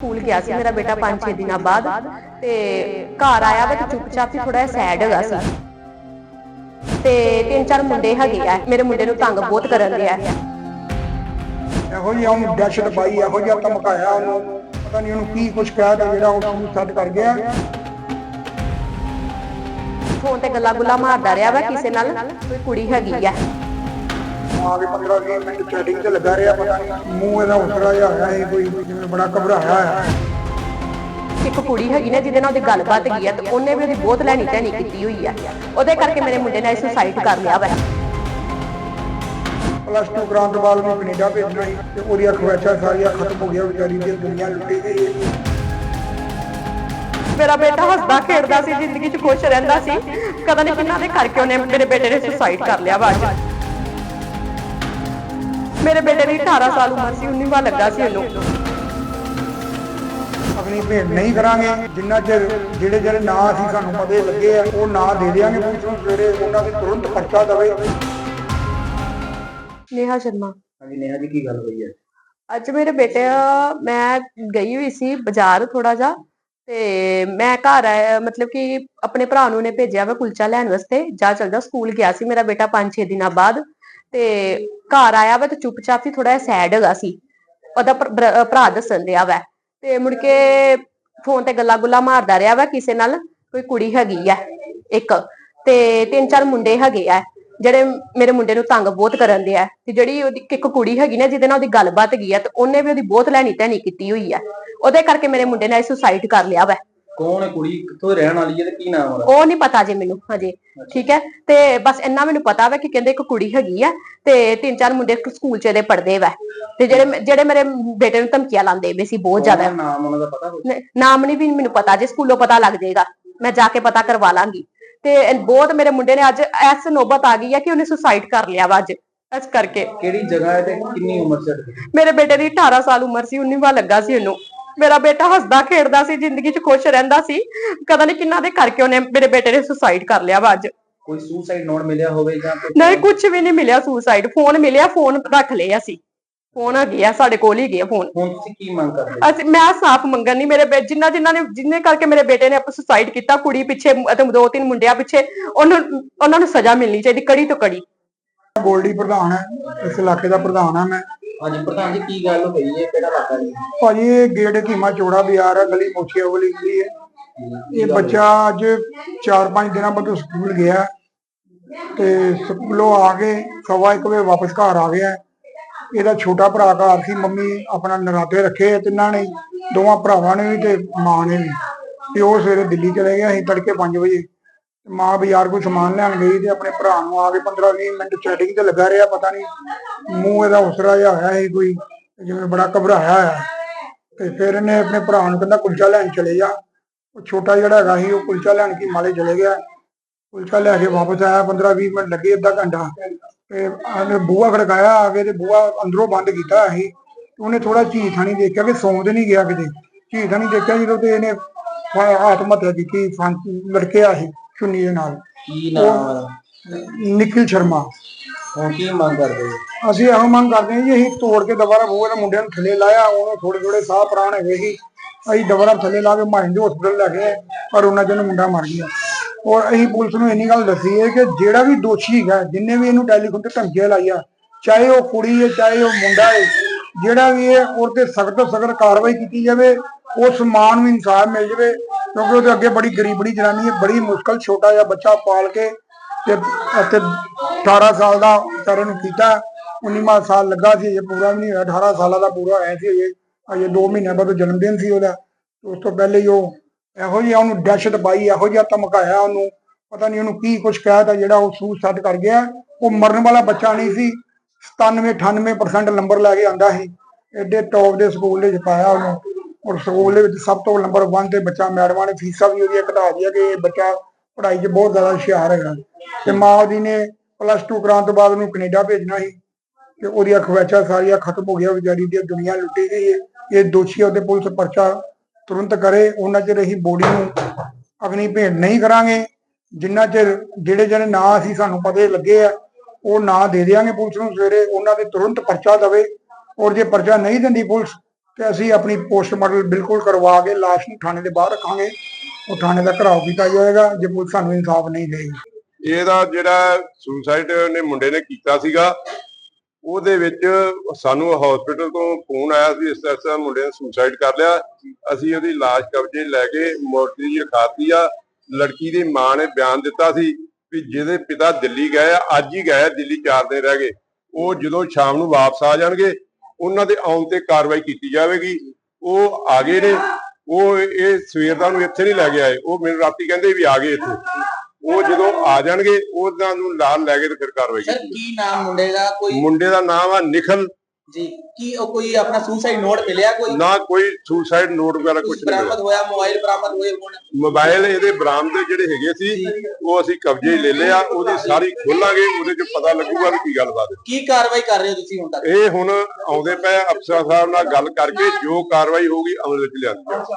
School ਗਿਆ ਸੀ ਮੇਰਾ ਬੇਟਾ 5-6 ਦਿਨਾਂ ਬਾਅਦ ਤੇ ਘਰ ਆਇਆ ਵਾ ਤੇ ਚੁੱਪਚਾਪ ਹੀ ਥੋੜਾ ਸੈਡ ਹੈਗਾ ਸੀ। ਤੇ ਤਿੰਨ ਚਾਰ ਮੁੰਡੇ ਹੈਗੇ ਆ ਮੇਰੇ ਮੁੰਡੇ ਨੂੰ ਤੰਗ ਬਹੁਤ ਕਰਨ ਦੇ ਆ ਇਹੋ ਜਿਹਾ ਉਹਨੂੰ ਦਹਿਸ਼ਤ ਪਾਈ ਇਹੋ ਜਿਹਾ ਧਮਕਾਇਆ ਉਹਨੂੰ ਪਤਾ ਨਹੀਂ ਉਹਨੂੰ ਕੀ ਕੁਛ ਕਹਿ ਤਾ ਜਿਹੜਾ ਉਹ ਛੱਡ ਕਰ ਗਿਆ। ਫੋਨ ਤੇ ਗੱਲਾਂ ਗੁੱਲਾਂ ਮਾਰਦਾ ਰਿਹਾ ਵਾ ਕਿਸੇ ਨਾਲ ਕੋਈ ਕੁੜੀ ਹੈਗੀ ਆ। ਆ ਕੇ 15 20 ਮਿੰਟ ਚੈਟਿੰਗ ਤੇ ਲੱਗਾ ਰਿਹਾ ਪਤਾ ਨਹੀਂ ਮੂੰਹ ਇਹਦਾ ਉਸਰਾ ਜਿਹਾ ਹੋਇਆ ਸੀ ਕੋਈ ਜਿਵੇਂ ਬੜਾ ਘਬਰਾਇਆ ਹੋਇਆ। ਇੱਕ ਕੁੜੀ ਹੈਗੀ ਨਾ ਜਿਹਦੇ ਨਾਲ ਉਹਦੀ ਗੱਲਬਾਤ ਗਈ ਆ ਤੇ ਉਹਨੇ ਵੀ ਉਹਦੀ ਬਹੁਤ ਲੈਣੀ ਟੈਣੀ ਕੀਤੀ ਹੋਈ ਆ। ਉਹਦੇ ਕਰਕੇ ਮੇਰੇ ਮੁੰਡੇ ਨੇ ਸੁਸਾਈਡ ਕਰ ਲਿਆ ਵਾ। ਪਲੱਸ 2 ਕਰਾਉਣ ਤੋਂ ਬਾਅਦ ਉਹਨੂੰ ਕੈਨੇਡਾ ਭੇਜਣਾ ਸੀ ਤੇ ਉਹਦੀਆਂ ਖਵਾਇਸ਼ਾਂ ਸਾਰੀਆਂ ਖਤਮ ਹੋ ਗਈਆਂ ਵਿਚਾਰੀ ਦੀ ਦੁਨੀਆ ਲੁੱਟੀ ਗਈ ਮੇਰਾ ਬੇਟਾ ਹੱਸਦਾ ਖੇਡਦਾ ਸੀ ਜ਼ਿੰਦਗੀ 'ਚ ਖੁਸ਼ ਰਹਿੰਦਾ ਸੀ। ਕਦੇ ਨਹੀਂ ਕਿੰਨਾ ਦੇ ਕਰਕੇ ਉਹਨੇ ਮੇਰੇ ਬੇਟੇ ਨੇ ਸੁਸਾਈਡ ਕਰ ਲਿਆ ਵਾ ਅੱਜ। ਮੇਰੇ ਬੇਟੇ ਦੀ 18 ਸਾਲ ਉਮਰ ਸੀ 19ਵਾਂ ਲੱਗਾ ਸੀ ਉਹਨੂੰ ਆਪਣੀ ਭੇਟ ਨਹੀਂ ਕਰਾਂਗੇ ਜਿੰਨਾ ਚਿਰ ਜਿਹੜੇ ਜਿਹੜੇ ਨਾਂ ਅਸੀਂ ਸਾਨੂੰ ਪਤੇ ਲੱਗੇ ਆ ਉਹ ਨਾਂ ਦੇ ਦਿਆਂਗੇ ਪੁਲਿਸ ਨੂੰ ਸਵੇਰੇ ਉਹਨਾਂ ਦੇ ਤੁਰੰਤ ਪਰਚਾ ਦਵੇ। ਨੇਹਾ ਸ਼ਰਮਾ। ਹਾਂਜੀ ਨੇਹਾ ਜੀ ਕੀ ਗੱਲ ਹੋਈ ਹੈ? ਅੱਜ ਮੇਰੇ ਬੇਟੇ ਮੈਂ ਗਈ ਹੋਈ ਸੀ ਬਾਜ਼ਾਰ ਥੋੜਾ ਜਿਹਾ ਤੇ ਮੈਂ ਘਰ ਆਇਆ ਮਤਲਬ ਕਿ ਆਪਣੇ ਭਰਾ ਨੂੰ ਨੇ ਭੇਜਿਆ ਵਾ ਕੁਲਚਾ ਲੈਣ ਵਾਸਤੇ ਜਾ ਚਲ ਜਾ ਸਕੂਲ ਗਿਆ ਸੀ। ਮੇਰਾ ਬੇਟਾ 5-6 ਦਿਨਾਂ ਬਾਅਦ ਤੇ ਘਰ ਆਇਆ ਵਾ ਤੇ ਚੁੱਪਚਾਪ ਹੀ ਥੋੜਾ ਸੈਡ ਹੈਗਾ ਸੀ। ਉਹਦਾ ਭਰਾ ਦੱਸਣ ਦਿਆ ਵਾ ਤੇ ਮੁੜ ਕੇ ਫੋਨ ਤੇ ਗੱਲਾਂ ਗੁੱਲਾਂ ਮਾਰਦਾ ਰਿਹਾ ਵਾ ਕਿਸੇ ਨਾਲ, ਕੋਈ ਕੁੜੀ ਹੈਗੀ ਆ ਇੱਕ ਤੇ ਤਿੰਨ ਚਾਰ ਮੁੰਡੇ ਹੈਗੇ ਆ ਜਿਹੜੇ ਮੇਰੇ ਮੁੰਡੇ ਨੂੰ ਤੰਗ ਬਹੁਤ ਕਰਨ ਦੇ ਆ ਤੇ ਜਿਹੜੀ ਉਹਦੀ ਇੱਕ ਕੁੜੀ ਹੈਗੀ ਨਾ ਜਿਹਦੇ ਨਾਲ ਉਹਦੀ ਗੱਲਬਾਤ ਗਈ ਆ ਤੇ ਉਹਨੇ ਵੀ ਉਹਦੀ ਬਹੁਤ ਲੈਣੀ ਟੈਣੀ ਕੀਤੀ ਹੋਈ ਆ। ਉਹਦੇ ਕਰਕੇ ਮੇਰੇ ਮੁੰਡੇ ਨੇ ਸੁਸਾਈਡ ਕਰ ਲਿਆ ਵਾ। ਕੌਣ ਹੈ ਕੁੜੀ? ਕਿੱਥੋਂ ਰਹਿਣ ਵਾਲੀ ਹੈ ਤੇ ਕੀ ਨਾਮ ਉਹਦਾ? ਉਹ ਨਹੀਂ ਪਤਾ ਜੇ ਮੈਨੂੰ ਹਜੇ। ਠੀਕ ਹੈ? ਤੇ ਬਸ ਇੰਨਾ ਮੈਨੂੰ ਪਤਾ ਵਾ ਕਿ ਕਹਿੰਦੇ ਇੱਕ ਕੁੜੀ ਹੈਗੀ ਆ ਤੇ ਤਿੰਨ ਚਾਰ ਮੁੰਡੇ ਸਕੂਲ ਚ ਇਹਦੇ ਪੜਦੇ ਵਾ। ਤੇ ਜਿਹੜੇ ਜਿਹੜੇ ਮੇਰੇ ਬੇਟੇ ਨੂੰ ਧਮਕੀਆਂ ਲਾਉਂਦੇ ਵੇ ਸੀ ਬਹੁਤ ਜ਼ਿਆਦਾ। ਨਾਮ ਉਹਨਾਂ ਦਾ ਪਤਾ? ਨਹੀਂ, ਨਾਮ ਨਹੀਂ ਵੀ ਮੈਨੂੰ ਪਤਾ ਜੇ ਸਕੂਲੋਂ ਪਤਾ ਲੱਗ ਜਾਏਗਾ। ਮੈਂ ਜਾ ਕੇ ਪਤਾ ਕਰਵਾ ਲਾਂਗੀ। ਤੇ ਬਹੁਤ ਮੇਰੇ ਮੁੰਡੇ ਨੇ ਅੱਜ ਐਸ ਨੋਬਤ ਆ ਗਈ ਹੈ ਕਿ ਉਹਨੇ ਸੁਸਾਈਡ ਕਰ ਲਿਆ ਵਾ ਅੱਜ ਇਸ ਕਰਕੇ। ਕਿਹੜੀ ਜਗ੍ਹਾ ਹੈ ਤੇ ਕਿੰਨੀ ਉਮਰ ਹੈ? ਮੇਰੇ ਬੇਟੇ ਦੀ 18 ਸਾਲ ਉਮਰ ਸੀ 19ਵਾਂ ਲੱਗਾ ਸੀ ਉਹਨੂੰ। ਮੇਰਾ ਬੇਟਾ ਹੱਸਦਾ ਖੇਡਦਾ ਸੀ ਜ਼ਿੰਦਗੀ 'ਚ ਖੁਸ਼ ਰਹਿੰਦਾ ਸੀ। ਕਦੇ ਨਹੀਂ ਕਿੰਨਾ ਦੇ ਕਰਕੇ ਉਹਨੇ ਮੇਰੇ ਬੇਟੇ ਨੇ ਸੁਸਾਈਡ ਕਰ ਲਿਆ ਵਾ ਅੱਜ। ਕੋਈ ਸੁਸਾਈਡ ਨੋਟ ਮਿਲਿਆ ਹੋਵੇ ਜਾਂ? ਨਹੀਂ ਕੁਝ ਵੀ ਨਹੀਂ ਮਿਲਿਆ ਸੁਸਾਈਡ ਫੋਨ ਮਿਲਿਆ ਫੋਨ ਰੱਖ ਲਏ ਅਸੀਂ। ਫੋਨ ਆ ਸਾਡੇ ਕੋਲ ਹੀ ਗਏ ਫੋਨ ਹੁਣ ਤੁਸੀਂ ਕੀ ਮੰਗ ਕਰਦੇ ਅਸੀਂ ਮੈਂ ਸਾਫ਼ ਮੰਗਣ ਨਹੀਂ ਮੇਰੇ ਬੇ ਜਿੰਨਾ ਜਿੰਨਾ ਨੇ ਜਿੰਨੇ ਕਰਕੇ ਮੇਰੇ ਬੇਟੇ ਨੇ ਆਪ ਸੁਸਾਈਡ ਕੀਤਾ ਕੁੜੀ ਪਿੱਛੇ ਅਤੇ ਦੋ ਤਿੰਨ ਮੁੰਡਿਆਂ ਪਿੱਛੇ ਉਹਨਾਂ ਉਹਨਾਂ ਨੂੰ ਸਜ਼ਾ ਮਿਲਣੀ ਚਾਹੀਦੀ ਕੜੀ ਤੋਂ ਕੜੀ। ਗੋਲਡੀ ਪ੍ਰਧਾਨ ਹੈ ਇਸ ਇਲਾਕੇ ਦਾ ਪ੍ਰਧਾਨ ਆ ਮੈਂ। ਹਾਂਜੀ ਪ੍ਰਧਾਨ ਜੀ ਕੀ ਗੱਲ ਹੋਈ ਹੈ? ਕਿਹੜਾ ਇਲਾਕਾ ਜੀ ਭਾਜੀ ਇਹ ਗੇਟ ਧੀਮਾ ਚੋੜਾ ਬਾਜ਼ਾਰ ਹੈ ਗਲੀ ਮੋਚੀਆ ਵਾਲੀ ਗਲੀ ਹੈ। ਇਹ ਬੱਚਾ ਅੱਜ 4-5 ਦਿਨਾਂ ਬਾਅਦ ਸਕੂਲ ਗਿਆ ਤੇ ਸਕੂਲੋਂ ਆ ਕੇ ਸਵਾ ਇੱਕ ਵਜੇ ਵਾਪਸ ਘਰ ਆ ਗਿਆ ਇਹਦਾ ਛੋਟਾ ਭਰਾ ਘਰ ਸੀ ਮੰਮੀ ਆਪਣਾ ਨਰਾਤੇ ਰੱਖੇ ਆ ਤਿੰਨਾਂ ਨੇ ਦੋਵਾਂ ਭਰਾਵਾਂ ਨੇ ਵੀ ਤੇ ਮਾਂ ਨੇ ਵੀ। ਤੇ ਉਹ ਸਵੇਰੇ ਦਿੱਲੀ ਚਲੇ ਗਿਆ ਸੀ ਤੜਕੇ 5 ਵਜੇ ਮਾਂ ਬਾਜ਼ਾਰ ਕੋਈ ਸਮਾਨ ਲੈਣ ਗਈ ਤੇ ਆਪਣੇ ਭਰਾ ਨੂੰ ਆ ਕੇ 15-20 ਮਿੰਟ ਚੈਟਿੰਗ ਤੇ ਲੱਗਾ ਰਿਹਾ, ਪਤਾ ਨਹੀਂ ਮੂੰਹ ਇਹਦਾ ਉਸਰਾ ਜਿਹਾ ਹੋਇਆ ਸੀ ਕੋਈ ਜਿਵੇਂ ਬੜਾ ਘਬਰਾਇਆ ਹੋਇਆ। ਤੇ ਫਿਰ ਇਹਨੇ ਆਪਣੇ ਭਰਾ ਨੂੰ ਕਹਿੰਦਾ ਕੁਲਚਾ ਲੈਣ ਚਲੇ ਜਾ। ਉਹ ਛੋਟਾ ਜਿਹੜਾ ਹੈਗਾ ਸੀ, ਉਹ ਕੁਲਚਾ ਲੈਣ ਕੀ ਮਾਲੇ ਚਲੇ ਗਿਆ। ਕੁਲਚਾ ਲੈ ਕੇ ਵਾਪਸ ਆਇਆ 15 20 ਮਿੰਟ ਲੱਗੇ ਅੱਧਾ ਘੰਟਾ। ਤੇ ਉਹਨੇ ਬੂਹਾ ਖੜਕਾਇਆ ਆ ਕੇ ਤੇ ਬੂਹਾ ਅੰਦਰੋਂ ਬੰਦ ਕੀਤਾ ਸੀ। ਉਹਨੇ ਥੋੜਾ ਝੀ ਥਾਣੀ ਦੇਖਿਆ ਕਿ ਸੌਂਦ ਨਹੀਂ ਗਿਆ ਕਿਤੇ। ਝੀ ਥਾਣੀ ਦੇਖਿਆ ਜਦੋਂ ਤੇ ਇਹਨੇ ਆਤਮ ਹੱਤਿਆ ਕੀਤੀ, ਫਾਂਸੀ ਲੜਕਿਆ ਸੀ ਚੁੰਨੀ ਦੇ ਨਾਲ। ਕੀ ਨਾਮ ਉਹਦਾ? ਨਿਖਿਲ ਸ਼ਰਮਾ। ਹੁਣ ਕੀ ਮੰਗ ਕਰਦੇ ਅਸੀਂ ਇਹੋ ਮੰਗ ਕਰਦੇ ਹਾਂ ਜੀ ਅਸੀਂ ਤੋੜ ਕੇ ਦੁਬਾਰਾ ਬੂਹੇ ਦੇ ਮੁੰਡਿਆਂ ਨੂੰ ਥੱਲੇ ਲਾਇਆ ਉਹਨੂੰ ਥੋੜੇ ਥੋੜੇ ਸਾਹ ਪ੍ਰਾਣ ਹੈਗੇ ਸੀ। ਅਸੀਂ ਦੁਬਾਰਾ ਥੱਲੇ ਲਾ ਕੇ ਮਾਇੰਦ ਹਸਪੀਟਲ ਲੈ ਗਏ ਪਰ ਉਹਨਾਂ ਚੋਂ ਮੁੰਡਾ ਮਰ ਗਿਆ। ਔਰ ਅਸੀਂ ਪੁਲਿਸ ਨੂੰ ਇੰਨੀ ਗੱਲ ਦੱਸੀ ਹੈ ਕਿ ਜਿਹੜਾ ਵੀ ਦੋਸ਼ੀ ਹੈਗਾ ਜਿੰਨੇ ਵੀ ਇਹਨੂੰ ਟੈਲੀਫੋਨ ਤੇ ਧਮਕੀਆਂ ਲਾਈਆਂ ਚਾਹੇ ਉਹ ਕੁੜੀ ਹੈ ਚਾਹੇ ਉਹ ਮੁੰਡਾ ਹੈ ਜਿਹੜਾ ਵੀ ਹੈ ਉਹ ਤੇ ਸਖਤ ਤੋਂ ਸਖਤ ਕਾਰਵਾਈ ਕੀਤੀ ਜਾਵੇ ਉਸ ਮਾਂ ਨੂੰ ਇਨਸਾਫ ਮਿਲ ਜਾਵੇ ਕਿਉਂਕਿ ਉਹਦੇ ਅੱਗੇ ਬੜੀ ਗਰੀਬੜੀ ਜਨਾਨੀ ਹੈ, ਬੜੀ ਮੁਸ਼ਕਲ ਛੋਟਾ ਜਿਹਾ ਬੱਚਾ ਪਾਲ ਕੇ ਤੇ ਅਤੇ 18 ਸਾਲ ਦਾ ਵਿਚਾਰੇ ਨੂੰ ਕੀਤਾ। 19ਵਾਂ ਸਾਲ ਲੱਗਾ ਸੀ ਇਹ ਪੂਰਾ ਵੀ ਨਹੀਂ ਹੋਇਆ। 18 ਸਾਲਾਂ ਦਾ ਪੂਰਾ ਹੋਇਆ ਸੀ ਅਜੇ। ਅਜੇ 2 ਮਹੀਨੇ ਬਾਅਦ ਜਨਮ ਦਿਨ ਸੀ ਉਹਦਾ। ਉਸ ਤੋਂ ਪਹਿਲੇ ਹੀ ਉਹ ਇਹੋ ਜਿਹਾ ਉਹਨੂੰ ਦਹਿਸ਼ਤ ਪਾਈ, ਇਹੋ ਜਿਹਾ ਧਮਕਾਇਆ ਉਹਨੂੰ। ਪਤਾ ਨਹੀਂ ਉਹਨੂੰ ਕੀ ਕੁਛ ਕਹਿਤਾ ਜਿਹੜਾ ਉਹ ਸੂਸ ਛੱਡ ਕਰ ਗਿਆ। ਉਹ ਮਰਨ ਵਾਲਾ ਬੱਚਾ ਨਹੀਂ ਸੀ। 97 98% ਨੰਬਰ ਲੈ ਕੇ ਆਂਦਾ ਸੀ। ਐਡੇ ਟੌਪ ਦੇ ਸਕੂਲ ਦੇ ਵਿੱਚ ਪਾਇਆ ਉਹਨੂੰ। ਔਰ ਸਕੂਲ ਦੇ ਵਿੱਚ ਸਭ ਤੋਂ ਨੰਬਰ 1 ਤੇ ਬੱਚਾ ਮੈਡਮਾਂ ਨੇ ਫੀਸਾਂ ਵੀ ਉਹਦੀਆਂ ਘਟਾ ਦਿੱਤੀਆਂ ਕਿ ਇਹ ਬੱਚਾ ਪੜ੍ਹਾਈ 'ਚ ਬਹੁਤ ਜ਼ਿਆਦਾ ਹੁਸ਼ਿਆਰ ਹੈਗਾ। ਤੇ ਮਾਂ ਉਹਦੀ ਨੇ ਪਲੱਸ 2 ਕਰਾਉਣ ਤੋਂ ਬਾਅਦ ਉਹਨੂੰ ਕੈਨੇਡਾ ਭੇਜਣਾ ਸੀ ਤੇ ਉਹਦੀਆਂ ਖਵਾਇਸ਼ਾਂ ਸਾਰੀਆਂ ਖਤਮ ਹੋ ਗਿਆ ਵਿਚਾਰੀ ਦੀ ਦੁਨੀਆ ਲੁੱਟੀ ਗਈ ਹੈ। ਇਹ ਦੋਸ਼ੀ ਉਹਦੇ ਪੁਲਿਸ ਪਰਚਾ ਤੁਰੰਤ ਕਰੇ, ਉਹਨਾਂ ਚਿਰ ਅਸੀਂ ਬੋਡੀ ਨੂੰ ਅਗਨੀ ਭੇਟ ਨਹੀਂ ਕਰਾਂਗੇ। ਜਿੰਨਾ ਚਿਰ ਜਿਹੜੇ ਜਿਹੜੇ ਨਾਂ ਅਸੀਂ ਸਾਨੂੰ ਪਤੇ ਲੱਗੇ ਆ, ਉਹ ਨਾਂ ਦੇ ਦਿਆਂਗੇ ਪੁਲਿਸ ਨੂੰ ਸਵੇਰੇ, ਉਹਨਾਂ ਦੇ ਤੁਰੰਤ ਪਰਚਾ ਦਵੇ। ਔਰ ਜੇ ਪਰਚਾ ਨਹੀਂ ਦਿੰਦੀ ਪੁਲਿਸ ਤੇ ਅਸੀਂ ਆਪਣੀ ਪੋਸਟਮਾਰਟਮ ਬਿਲਕੁਲ ਕਰਵਾ ਕੇ ਲਾਸ਼ ਨੂੰ ਥਾਣੇ ਦੇ ਬਾਹਰ ਰੱਖਾਂਗੇ। ਉਹ ਥਾਣੇ ਦਾ ਘਰਾਓ ਕੀਤਾ ਜਾਏਗਾ, ਜੇ ਪੁਲਿਸ ਸਾਨੂੰ ਇਨਸਾਫ ਨਹੀਂ ਦੇਗੀ ਇਹਦਾ ਜਿਹੜਾ ਸੁਸਾਈਡ ਨੇ ਮੁੰਡੇ ਨੇ ਕੀਤਾ ਸੀਗਾ, ਉਹਦੇ ਵਿੱਚ ਸਾਨੂੰ ਹਸਪੀਟਲ ਤੋਂ ਫੋਨ ਆਇਆ ਸੀ, ਇਸ ਤਰ੍ਹਾਂ ਮੁੰਡੇ ਨੇ ਸੁਸਾਈਡ ਕਰ ਲਿਆ। ਅਸੀਂ ਉਹਦੀ ਲਾਸ਼ ਕਬਜ਼ੇ ਲੈ ਕੇ ਮੋਰਚਰੀ 'ਚ ਰਖਾਤੀ ਆ। ਲੜਕੀ ਦੀ ਮਾਂ ਨੇ ਬਿਆਨ ਦਿੱਤਾ ਸੀ ਵੀ ਜਿਹਦੇ ਪਿਤਾ ਦਿੱਲੀ ਗਏ ਆ, ਅੱਜ ਹੀ ਗਏ ਦਿੱਲੀ 4 ਦਿਨ ਰਹਿ ਗਏ। ਉਹ ਜਦੋਂ ਸ਼ਾਮ ਨੂੰ ਵਾਪਸ ਆ ਜਾਣਗੇ ਉਹਨਾਂ ਦੇ ਆਉਣ ਤੇ ਕਾਰਵਾਈ ਕੀਤੀ ਜਾਵੇਗੀ। ਉਹ ਆ ਗਏ ਨੇ। ਉਹ ਇਹ ਸਵੇਰ ਦਾ ਨੂੰ ਇੱਥੇ ਨਹੀਂ ਲੈ ਕੇ ਆਏ। ਉਹ ਮੈਨੂੰ ਰਾਤੀ ਕਹਿੰਦੇ ਵੀ ਆ ਗਏ ਇੱਥੇ। ਉਹ ਜਦੋਂ ਆ ਜਾਣਗੇ ਉਹਨਾਂ ਨੂੰ ਨਾਲ ਲੈ ਕੇ ਤੇ ਫਿਰ ਕਾਰਵਾਈ ਸਰ ਕੀਤੀ ਕੀ ਨਾਮ ਮੁੰਡੇ ਦਾ? ਕੋਈ ਮੁੰਡੇ ਦਾ ਨਾਮ ਆ ਨਿਖਲ। ਜੀ ਕੀ ਉਹ ਕੋਈ ਆਪਣਾ ਸੁਸਾਈਡ ਨੋਟ ਮਿਲਿਆ ਕੋਈ? ਨਾ ਕੋਈ ਸੁਸਾਈਡ ਨੋਟ ਵਗੈਰਾ ਕੁਝ ਨਹੀਂ ਮਿਲਿਆ ਬਰਾਮਦ ਹੋਇਆ ਮੋਬਾਈਲ ਬਰਾਮਦ ਹੋਏ ਹੁਣ? ਮੋਬਾਈਲ ਇਹਦੇ ਬਰਾਮਦੇ ਜਿਹੜੇ ਹੈਗੇ ਸੀ ਉਹ ਅਸੀਂ ਕਬਜ਼ੇ 'ਚ ਲੈ ਲਿਆ ਉਹਦੀ ਸਾਰੀ ਖੋਲਾਂਗੇ ਉਹਦੇ 'ਚ ਪਤਾ ਲੱਗੂਗਾ ਵੀ ਕੀ ਗੱਲਬਾਤ ਹੈ। ਕੀ ਕਾਰਵਾਈ ਕਰ ਰਹੇ ਹੋ ਤੁਸੀਂ ਹੁਣ ਤੱਕ? ਇਹ ਹੁਣ ਆਉਂਦੇ ਪਏ ਅਫਸਰ ਸਾਹਿਬ ਨਾਲ ਗੱਲ ਕਰਕੇ ਜੋ ਕਾਰਵਾਈ ਹੋਊਗੀ ਅਮਲ ਵਿੱਚ ਲਿਆਂਦੀ ਜਾਊਗੀ